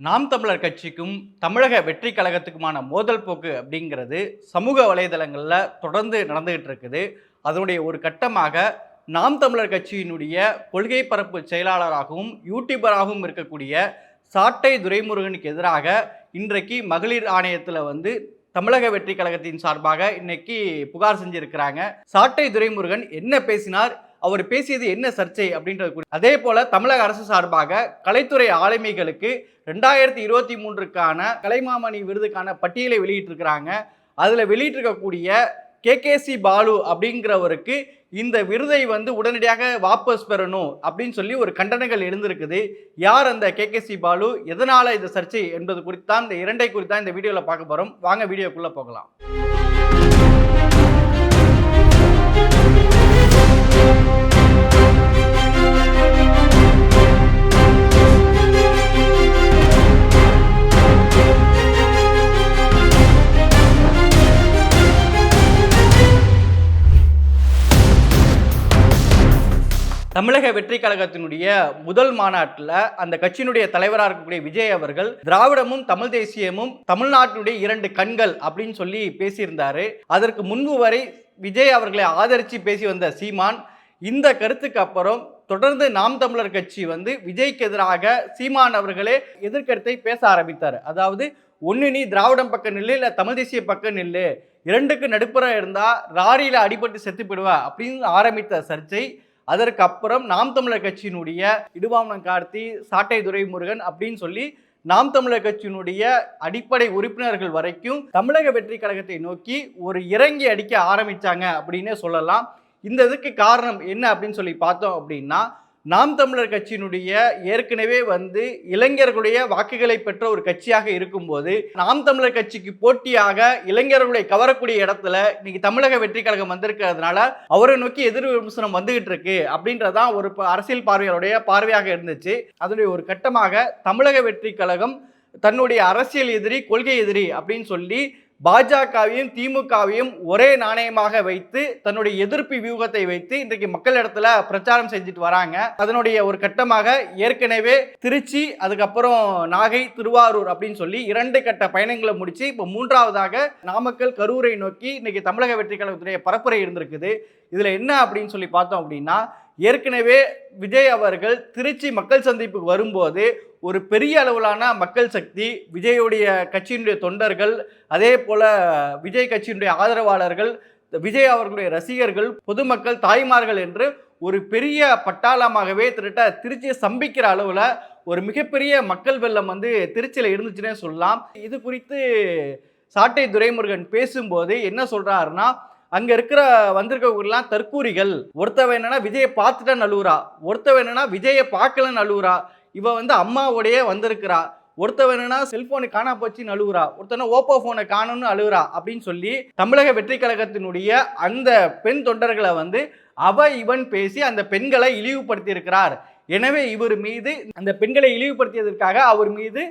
நாம் தமிழர் கட்சிக்கும் தமிழக வெற்றி கழகத்துக்குமான மோதல் போக்கு அப்படிங்கிறது சமூக வலைதளங்களில் தொடர்ந்து நடந்துகிட்டு இருக்குது. அதனுடைய ஒரு கட்டமாக நாம் தமிழர் கட்சியினுடைய கொள்கை பரப்பு செயலாளராகவும் யூடியூபராகவும் இருக்கக்கூடிய சாட்டை துரைமுருகனுக்கு எதிராக இன்றைக்கு மகளிர் ஆணையத்தில் வந்து தமிழக வெற்றி கழகத்தின் சார்பாக இன்னைக்கு புகார் செஞ்சிருக்கிறாங்க. சாட்டை துரைமுருகன் என்ன பேசினார்? அவர் பேசியது என்ன சர்ச்சை அப்படின்றது அதே போல தமிழக அரசு சார்பாக கலைத்துறை ஆளுமைகளுக்கு ரெண்டாயிரத்தி இருபத்தி மூன்றுக்கான கலைமாமணி விருதுக்கான பட்டியலை வெளியிட்டிருக்கிறாங்க. அதில் வெளியிட்டிருக்கக்கூடிய கேகேசி பாலு அப்படிங்கிறவருக்கு இந்த விருதை வந்து உடனடியாக வாபஸ் பெறணும் அப்படின்னு சொல்லி ஒரு கண்டனங்கள் எழுந்திருக்குது. யார் அந்த கேகேசி பாலு? எதனால் இந்த சர்ச்சை என்பது குறித்தான் இந்த இரண்டை குறித்தான் இந்த வீடியோவில் பார்க்க போகிறோம் வாங்க வீடியோக்குள்ளே போகலாம். தமிழக வெற்றி கழகத்தினுடைய முதல் மாநாட்டில் அந்த கட்சியினுடைய தலைவராக இருக்கக்கூடிய விஜய் அவர்கள் திராவிடமும் தமிழ் தேசியமும் தமிழ்நாட்டினுடைய இரண்டு கண்கள் அப்படின்னு சொல்லி பேசியிருந்தாரு. அதற்கு முன்பு வரை விஜய் அவர்களை ஆதரித்து பேசி வந்த சீமான் இந்த கருத்துக்கு அப்புறம் தொடர்ந்து நாம் தமிழர் கட்சி வந்து விஜய்க்கு எதிராக சீமான் அவர்களே எதிர்கருத்தை பேச ஆரம்பித்தார். அதாவது ஒன்று நீ திராவிடம் பக்கம் நில்லு இல்லை தமிழ் தேசிய பக்கம் நில்லு இரண்டுக்கு நடுப்புற இருந்தால் ராரியில் அடிபட்டு செத்து போயிடுவா அப்படின்னு ஆரம்பித்த சர்ச்சை அதற்கு அப்புறம் நாம் தமிழர் கட்சியினுடைய இடுவாமனம் கார்த்தி சாட்டை துரைமுருகன் அப்படின்னு சொல்லி நாம் தமிழர் கட்சியினுடைய அடிப்படை உறுப்பினர்கள் வரைக்கும் தமிழக வெற்றி கழகத்தை நோக்கி ஒரு இறங்கி அடிக்க ஆரம்பிச்சாங்க அப்படின்னே சொல்லலாம். இந்த இதுக்கு காரணம் என்ன அப்படின்னு சொல்லி பார்த்தோம் அப்படின்னா நாம் தமிழர் கட்சியினுடைய ஏற்கனவே வந்து இளைஞர்களுடைய வாக்குகளை பெற்ற ஒரு கட்சியாக இருக்கும்போது நாம் தமிழர் கட்சிக்கு போட்டியாக இளைஞர்களை கவரக்கூடிய இடத்துல இன்னைக்கு தமிழக வெற்றி கழகம் வந்திருக்கிறதுனால அவரை நோக்கி எதிர் விமர்சனம் வந்துகிட்டு இருக்கு அப்படின்றதான் ஒரு ப- அரசியல் பார்வையாளருடைய பார்வையாக இருந்துச்சு. அதனுடைய ஒரு கட்டமாக தமிழக வெற்றி கழகம் தன்னுடைய அரசியல் எதிரி கொள்கை எதிரி அப்படின்னு சொல்லி பாஜகவையும் திமுகவையும் ஒரே நாணயமாக வைத்து தன்னுடைய எதிர்ப்பு வியூகத்தை வைத்து இன்றைக்கு மக்கள் இடத்துல பிரச்சாரம் செஞ்சுட்டு வராங்க. அதனுடைய ஒரு கட்டமாக ஏற்கனவே திருச்சி அதுக்கப்புறம் நாகை திருவாரூர் அப்படின்னு சொல்லி இரண்டு கட்ட பயணங்களை முடிச்சு இப்போ மூன்றாவதாக நாமக்கல் கரூரை நோக்கி இன்னைக்கு தமிழக வெற்றி கழகத்துடைய பரப்புரை இருந்திருக்குது. இதுல என்ன அப்படின்னு சொல்லி பார்த்தோம் அப்படின்னா ஏற்கனவே விஜய் அவர்கள் திருச்சி மக்கள் சந்திப்புக்கு வரும்போது ஒரு பெரிய அளவிலான மக்கள் சக்தி விஜயுடைய கட்சியினுடைய தொண்டர்கள் அதே போல் விஜய் கட்சியினுடைய ஆதரவாளர்கள் விஜய் அவர்களுடைய ரசிகர்கள் பொதுமக்கள் தாய்மார்கள் என்று ஒரு பெரிய பட்டாளமாகவே திருட்ட திருச்சியை சம்பிக்கிற அளவில் ஒரு மிகப்பெரிய மக்கள் வெள்ளம் வந்து திருச்சியில் இருந்துச்சுன்னே சொல்லலாம். இது குறித்து சாட்டை துரைமுருகன் பேசும்போது என்ன சொல்கிறாருன்னா அங்க இருக்கிற வந்திருக்கவங்கலாம் தற்கூரிகள் ஒருத்தவன் என்னன்னா விஜயை பார்த்துட்டா அழுவுறா ஒருத்தவன் என்னன்னா விஜயை பார்க்கல நழுவுறா இவ வந்து அம்மாவோடையே வந்திருக்கிறா. ஒருத்தவன் என்னன்னா செல்போனு காணா போச்சு அழுகுறா ஒருத்தனை ஓப்போ போனை காணும்னு அழுகுறா? அப்படின்னு சொல்லி தமிழக வெற்றி கழகத்தினுடைய அந்த பெண் தொண்டர்களை வந்து அவ இவன் பேசி அந்த பெண்களை இழிவுபடுத்தி இருக்கிறார் எனவே இவர் மீது அந்த பெண்களை இழிவுபடுத்தியதற்காக அவர் மீது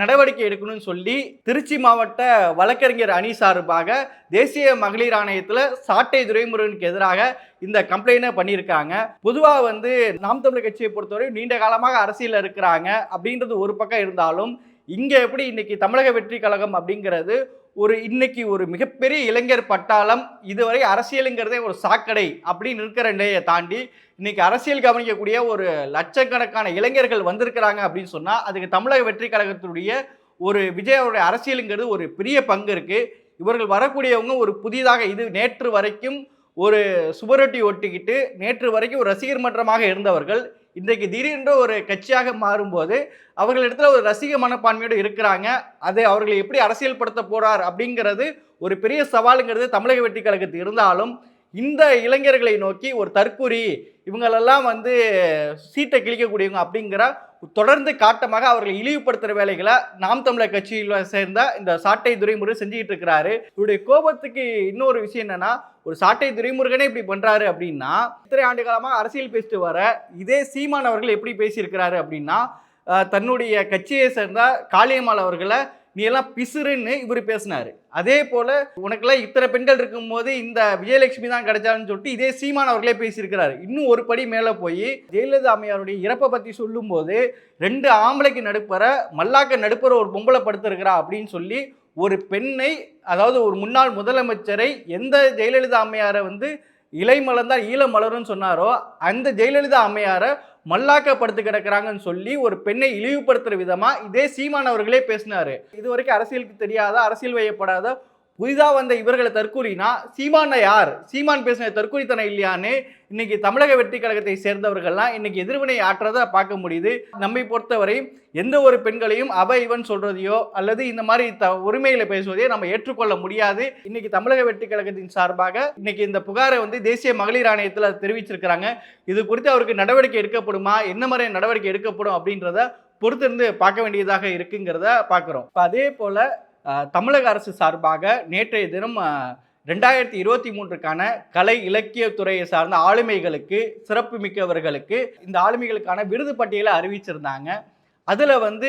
நடவடிக்கை எடுக்கணும்னு சொல்லி திருச்சி மாவட்ட வழக்கறிஞர் அணி சார்பாக தேசிய மகளிர் ஆணையத்தில் சாட்டை துரைமுருகனுக்கு எதிராக இந்த கம்ப்ளைண்ட்டை பண்ணியிருக்காங்க. பொதுவாக வந்து நாம் தமிழர் கட்சியை பொறுத்தவரை நீண்ட காலமாக அரசியலில் இருக்கிறாங்க. அப்படின்றது ஒரு பக்கம் இருந்தாலும் இங்கே எப்படி இன்றைக்கி தமிழக வெற்றி கழகம் அப்படிங்கிறது ஒரு இன்னைக்கு ஒரு மிகப்பெரிய இளைஞர் பட்டாளம் இதுவரை அரசியலுங்கிறதே ஒரு சாக்கடை அப்படின்னு இருக்கிற நிலையை தாண்டி இன்னைக்கு அரசியல் கவனிக்கக்கூடிய ஒரு லட்சக்கணக்கான இளைஞர்கள் வந்திருக்கிறாங்க அப்படின்னு சொன்னால் அதுக்கு தமிழக வெற்றி கழகத்தினுடைய ஒரு விஜய் அரசியலுங்கிறது ஒரு பெரிய பங்கு இருக்குது இவர்கள் வரக்கூடியவங்க ஒரு புதிதாக இது நேற்று வரைக்கும் ஒரு சுவரொட்டி ஒட்டிக்கிட்டு நேற்று வரைக்கும் ஒரு ரசிகர் மன்றமாக இருந்தவர்கள் இன்றைக்கு திடீரென்று ஒரு கட்சியாக மாறும்போது அவர்களிடத்தில் ஒரு ரசிக மனப்பான்மையோடு இருக்கிறாங்க. அதை அவர்களை எப்படி அரசியல்படுத்த போகிறார் அப்படிங்கிறது ஒரு பெரிய சவாலுங்கிறது தமிழக வெற்றி கழகத்து இருந்தாலும் இந்த இளைஞர்களை நோக்கி ஒரு தற்குறி இவங்களெல்லாம் வந்து சீட்டை கிழிக்கக்கூடியவங்க அப்படிங்கிற தொடர்ந்து காட்டமாக அவர்களை இழிவுபடுத்துகிற வேலைகளை நாம் தமிழர் கட்சியில் சேர்ந்த இந்த சாட்டை துரைமுருகன் செஞ்சுக்கிட்டு இருக்கிறாரு. இவருடைய கோபத்துக்கு இன்னொரு விஷயம் என்னன்னா ஒரு சாட்டை துரைமுருகனே இப்படி பண்றாரு அப்படின்னா இத்தனை ஆண்டு காலமாக அரசியல் பேசிட்டு வர இதே சீமான் அவர்கள் எப்படி பேசியிருக்கிறாரு அப்படின்னா தன்னுடைய கட்சியை சேர்ந்த காளியம்மாள் அவர்களை நீ எல்லாம் பிசுறுன்னு இவர் பேசினாரு. அதே போல உனக்குலாம் இத்தனை பெண்கள் இருக்கும்போது இந்த விஜயலட்சுமி தான் கிடைச்சான்னு சொல்லிட்டு இதே சீமான் அவர்களே பேசியிருக்கிறாரு. இன்னும் ஒரு படி மேலே போய் ஜெயலலிதா அம்மையாருடைய இறப்பை பற்றி சொல்லும்போது ரெண்டு ஆம்பளைக்கு நடுப்பற மல்லாக்க நடுப்பற ஒரு பொம்பளை படுத்திருக்கிறா அப்படின்னு சொல்லி ஒரு பெண்ணை அதாவது ஒரு முன்னாள் முதலமைச்சரை எந்த ஜெயலலிதா அம்மையாரை வந்து இலை மலர்ந்தால் ஈழ மலரும்னு சொன்னாரோ அந்த ஜெயலலிதா அம்மையாரை மல்லாக்கப்படுத்து கிடக்கிறாங்கன்னு சொல்லி ஒரு பெண்ணை இழிவுபடுத்துகிற விதமாக இதே சீமான் அவர்களே பேசினார். இது வரைக்கும் அரசியலுக்கு தெரியாத அரசியல் வயப்படாத புதிதா வந்த இவர்களை தற்கூலினா சீமான யார்? சீமான் பேசின தற்கூரித்தனம் இல்லையான்னு இன்னைக்கு தமிழக வெற்றி கழகத்தை சேர்ந்தவர்கள்லாம் இன்னைக்கு எதிர்வினை ஆற்றதை பார்க்க முடியுது. நம்மை பொறுத்தவரை எந்த ஒரு பெண்களையும் அவ இவன் சொல்றதையோ அல்லது இந்த மாதிரி த உரிமையில பேசுவதையோ நம்ம ஏற்றுக்கொள்ள முடியாது. இன்னைக்கு தமிழக வெற்றி கழகத்தின் சார்பாக இன்னைக்கு இந்த புகாரை வந்து தேசிய மகளிர் ஆணையத்தில் தெரிவிச்சிருக்கிறாங்க. இது குறித்து அவருக்கு நடவடிக்கை எடுக்கப்படுமா? என்ன மாதிரி நடவடிக்கை எடுக்கப்படும் அப்படின்றத பொறுத்திருந்து பார்க்க வேண்டியதாக இருக்குங்கிறத பார்க்குறோம். இப்போ அதே போல் தமிழக அரசு சார்பாக நேற்றைய தினம் ரெண்டாயிரத்தி இருபத்தி மூன்றுக்கான கலை இலக்கியத்துறையை சார்ந்த ஆளுமைகளுக்கு சிறப்பு மிக்கவர்களுக்கு இந்த ஆளுமைகளுக்கான விருது பட்டியலை அறிவிச்சிருந்தாங்க. அதில் வந்து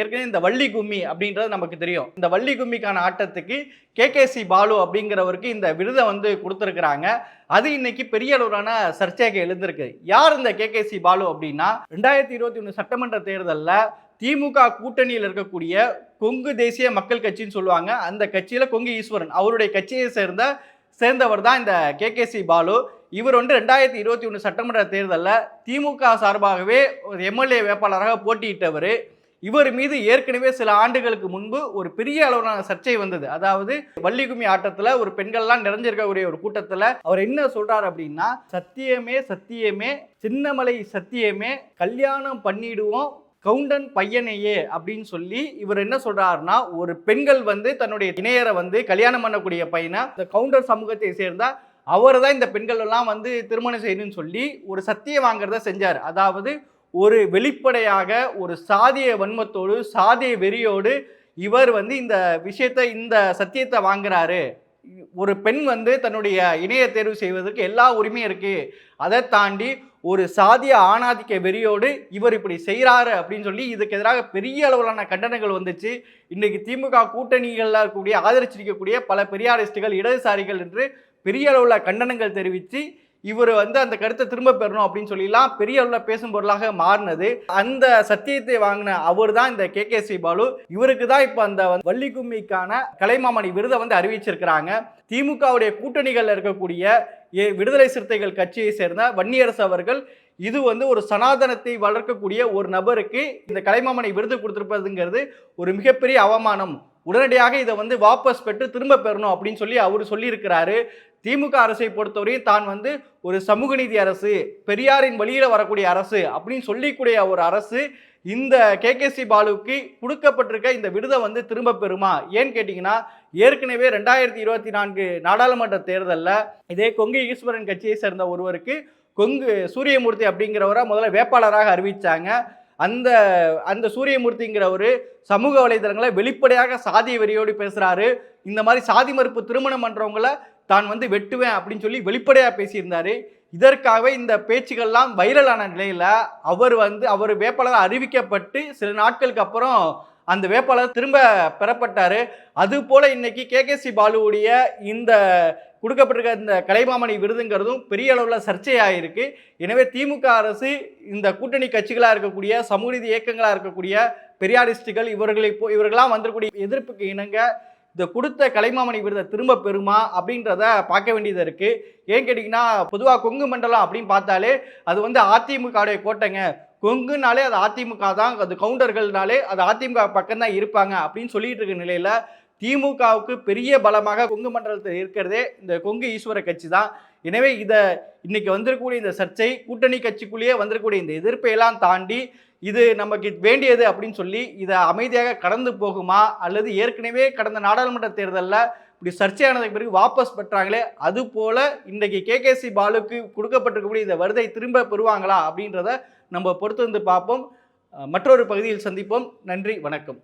ஏற்கனவே இந்த வள்ளி கும்மி அப்படின்றது நமக்கு தெரியும். இந்த வள்ளி கும்மிக்கான ஆட்டத்துக்கு கேகேசி பாலு அப்படிங்கிறவருக்கு இந்த விருதை வந்து கொடுத்துருக்குறாங்க. அது இன்னைக்கு பெரிய அளவிலான சர்ச்சையாக எழுந்திருக்கு. யார் இந்த கேகேசி பாலு அப்படின்னா ரெண்டாயிரத்தி இருபத்தி ஒன்று சட்டமன்ற தேர்தலில் திமுக கூட்டணியில் இருக்கக்கூடிய கொங்கு தேசிய மக்கள் கட்சின்னு சொல்லுவாங்க. அந்த கட்சியில் கொங்கு ஈஸ்வரன். அவருடைய கட்சியை சேர்ந்த சேர்ந்தவர் தான் இந்த கேகேசி பாலு. இவர் வந்து ரெண்டாயிரத்தி இருபத்தி ஒன்று சட்டமன்ற தேர்தலில் திமுக சார்பாகவே ஒரு எம்எல்ஏ வேட்பாளராக போட்டியிட்டவர். இவர் மீது ஏற்கனவே சில ஆண்டுகளுக்கு முன்பு ஒரு பெரிய அளவிலான சர்ச்சை வந்தது. அதாவது வள்ளிகும்மி ஆட்டத்தில் ஒரு பெண்கள்லாம் நிறைஞ்சிருக்கக்கூடிய ஒரு கூட்டத்தில் அவர் என்ன சொல்கிறார் அப்படின்னா சத்தியமே சத்தியமே சின்னமலை சத்தியமே கல்யாணம் பண்ணிடுவோம் கவுண்டன் பையனையே அப்படின்னு சொல்லி இவர் என்ன சொல்றாருன்னா ஒரு பெண்கள் வந்து தன்னுடைய இணையரை வந்து கல்யாணம் பண்ணக்கூடிய பையனை இந்த கவுண்டர் சமூகத்தை சேர்ந்த அவர் தான் இந்த பெண்கள் எல்லாம் வந்து திருமணம் செய்யணும்னு சொல்லி ஒரு சத்தியம் வாங்குறத செஞ்சார். அதாவது ஒரு வெளிப்படையாக ஒரு சாதிய வன்மத்தோடு சாதிய வெறியோடு இவர் வந்து இந்த விஷயத்தை இந்த சத்தியத்தை வாங்குறாரு. ஒரு பெண் வந்து தன்னுடைய இணைய தேர்வு செய்வதற்கு எல்லா உரிமையும் இருக்கு. அதை தாண்டி ஒரு சாதிய ஆணாதிக்க வெறியோடு இவர் இப்படி செய்கிறாரு அப்படின்னு சொல்லி இதுக்கு எதிராக பெரிய அளவிலான கண்டனங்கள் வந்துச்சு. இன்றைக்கி திமுக கூட்டணிகளில் இருக்கக்கூடிய ஆதரிச்சிருக்கக்கூடிய பல பெரியாரிஸ்டுகள் இடதுசாரிகள் என்று பெரிய அளவில் கண்டனங்கள் தெரிவித்து இவர் வந்து அந்த கருத்தை திரும்ப பெறணும் அப்படின்னு சொல்லிலாம் பெரிய அளவில் பேசும் பொருளாக மாறினது. அந்த சத்தியத்தை வாங்கின அவர் தான் இந்த கே கே சி பாலு. இவருக்கு தான் இப்போ அந்த வள்ளி கும்மிக்கான கலைமாமணி விருதை வந்து அறிவிச்சிருக்கிறாங்க. திமுகவுடைய கூட்டணிகளில் இருக்கக்கூடிய ஏ- விடுதலை சிறுத்தைகள் கட்சியை சேர்ந்த வன்னியரசு அவர்கள் இது வந்து ஒரு சனாதனத்தை வளர்க்கக்கூடிய ஒரு நபருக்கு இந்த கலைமாமணி விருது கொடுத்திருப்பதுங்கிறது ஒரு மிகப்பெரிய அவமானம். உடனடியாக இதை வந்து வாபஸ் பெற்று திரும்ப பெறணும் அப்படின்னு சொல்லி அவர் சொல்லியிருக்கிறாரு. திமுக அரசை பொறுத்தவரையும் தான் வந்து ஒரு சமூக நீதி அரசு பெரியாரின் வழியில் வரக்கூடிய அரசு அப்படின்னு சொல்லிக்கூடிய ஒரு அரசு இந்த கேகேசி பாலுவுக்கு கொடுக்கப்பட்டிருக்க இந்த விருதை வந்து திரும்ப பெறுமா? ஏன்னு கேட்டிங்கன்னா ஏற்கனவே ரெண்டாயிரத்தி இருபத்தி நான்கு நாடாளுமன்ற தேர்தலில் இதே கொங்கு ஈஸ்வரன் கட்சியை சேர்ந்த ஒருவருக்கு கொங்கு சூரியமூர்த்தி அப்படிங்கிறவரை முதல்ல வேட்பாளராக அறிவித்தாங்க அந்த அந்த சூரியமூர்த்திங்கிறவர் சமூக வலைதளங்களை வெளிப்படையாக சாதிய வெறியோடு பேசுகிறாரு இந்த மாதிரி சாதி மறுப்பு திருமணம் பண்ணுறவங்கள தான் வந்து வெட்டுவேன் அப்படின்னு சொல்லி வெளிப்படையாக பேசியிருந்தார். இதற்காகவே இந்த பேச்சுகள்லாம் வைரலான நிலையில் அவர் வந்து அவர் வேட்பாளர் அறிவிக்கப்பட்டு சில நாட்களுக்கு அப்புறம் அந்த வேட்பாளர் திரும்ப பெறப்பட்டார். அதுபோல் இன்னைக்கு கேகேசி பாலுவுடைய இந்த கொடுக்கப்பட்டிருக்க இந்த கலைமாமணி விருதுங்கிறதும் பெரிய அளவில் சர்ச்சையாக இருக்குது எனவே திமுக அரசு இந்த கூட்டணி கட்சிகளாக இருக்கக்கூடிய சமூக நீதி இயக்கங்களாக இருக்கக்கூடிய பெரியாரிஸ்டுகள் இவர்களை போ இவர்களாம் வந்திருக்கூடிய எதிர்ப்புக்கு இணங்க இந்த கொடுத்த கலைமாமணி விருதை திரும்ப பெறுமா அப்படின்றத பார்க்க வேண்டியது இருக்குது ஏன் கேட்டிங்கன்னா பொதுவாக கொங்கு மண்டலம் அப்படின்னு பார்த்தாலே அது வந்து அதிமுகவுடைய கோட்டைங்க. கொங்குனாலே அது அதிமுக தான் அது கவுண்டர்கள்னாலே அது அதிமுக பக்கம் தான் இருப்பாங்க அப்படின்னு சொல்லிட்டு இருக்க நிலையில் திமுகவுக்கு பெரிய பலமாக கொங்கு மண்டலத்தில் இருக்கிறதே இந்த கொங்கு ஈஸ்வர கட்சி தான். எனவே இதை இன்னைக்கு வந்திருக்கக்கூடிய இந்த சர்ச்சை கூட்டணி கட்சிக்குள்ளேயே வந்திருக்கக்கூடிய இந்த எதிர்ப்பை எல்லாம் தாண்டி இது நமக்கு வேண்டியது அப்படின்னு சொல்லி இதை அமைதியாக கடந்து போகுமா? அல்லது ஏற்கனவே கடந்த நாடாளுமன்ற தேர்தலில் இப்படி சர்ச்சையானதுக்கு பிறகு வாபஸ் பெற்றாங்களே அது போல இன்றைக்கு கேகேசி பாலுக்கு கொடுக்கப்பட்டிருக்கக்கூடிய இந்த வருதை திரும்ப பெறுவாங்களா அப்படின்றத நம்ம பொறுத்து வந்து பார்ப்போம் மற்றொரு பகுதியில் சந்திப்போம். நன்றி வணக்கம்.